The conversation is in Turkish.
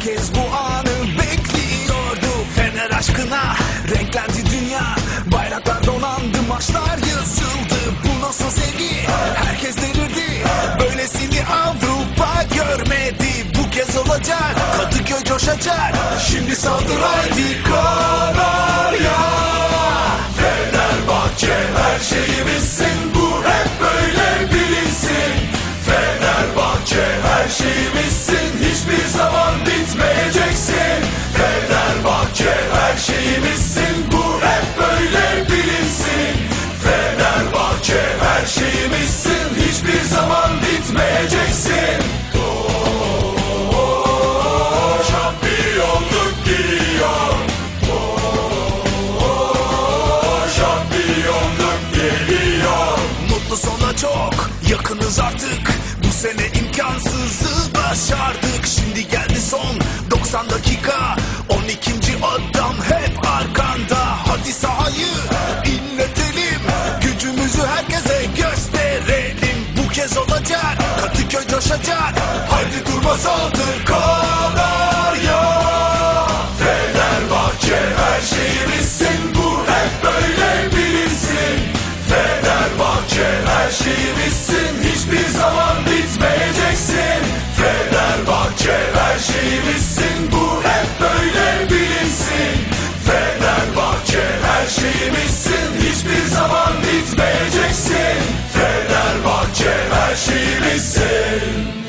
Herkes bu anı bekliyordu. Fener aşkına renklendi dünya. Bayraklar donandı maçlar yazıldı. Bu nasıl sevgi? Herkes delirdi. Böylesini Avrupa görmedi. Bu kez olacak Kadıköy coşacak. Şimdi saldır haydi Kanarya. Fenerbahçe her şeyimizsin. Bu hep böyle bilinsin. Fenerbahçe her şeyimizsin. Hiçbir zaman her şeyimizsin Hiçbir zaman bitmeyeceksin. Oo, Şampiyonluk geliyor Oo, Şampiyonluk geliyor. Mutlu sona çok yakınız artık. Bu sene imkansızı başardık kez olacak Kadıköy coşacak. Haydi durma saldır Kanarya Fenerbahçe her şeyimizsin Bu hep böyle bilinsin. Fenerbahçe her şeyimizsin Hiçbir zaman bitmeyeceksin. Fenerbahçe her şeyimizsin Bu hep böyle bilinsin. Fenerbahçe her şeyimizsin Hiçbir zaman bitmeyeceksin her sen